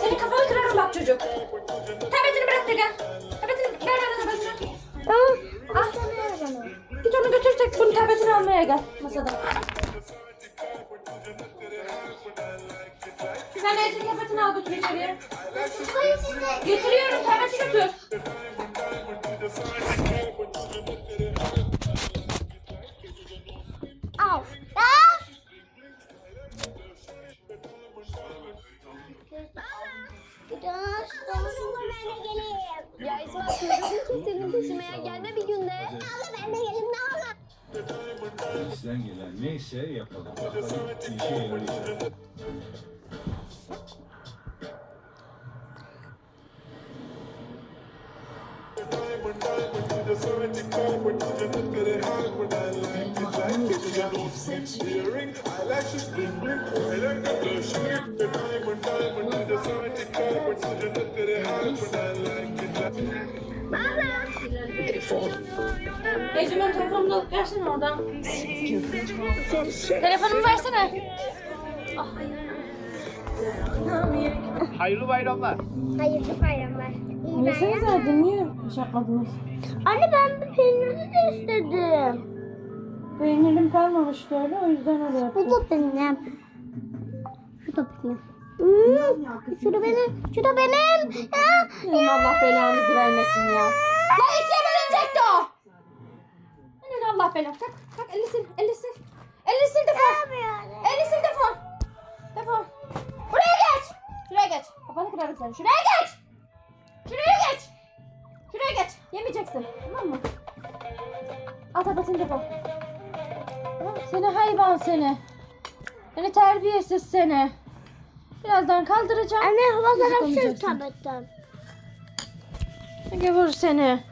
Senin kafanı kırarım bak çocuk. Tabletini bırak da gel. Tabletini ver bana tabletini. Aa, Al. Git onu götür tek bunu tabletini almaya gel masada. Sen Ece'nin tabletini al götür içeriye. Getiriyorum tableti götür. Ya İsmail sözünü keselim taşımaya gelme bir günde. Abla ben de gelin ne olur. Bizden gelen neyse yapalım. Bakalım işe yarayacak. Ece'nin telefonunu alıp versene oradan. Telefonumu versene. Ah, Hayırlı bayramlar. Hayırlı bayramlar. İyi Yesenize niye iş yapmadınız? Anne ben bir peynirli de istedim. Peynirim kalmamıştı öyle o yüzden öyle yaptım. Bu da benim. Bu da benim. Hmm, şu da benim. Şu da benim. Ya, Senin Allah belanızı vermesin ya. La ikiye bölünecekti o. Senin Allah belanı. Kalk kalk elini sil elini sil. Elini sil defol. Elini kırarım seni. Şuraya geç. Şuraya geç. Şuraya geç. Yemeyeceksin. Tamam mı? Al tabletini defol. Seni hayvan seni. Seni terbiyesiz seni. Birazdan kaldıracağım. Anne hava alacaksın. tabletten. Gavur seni.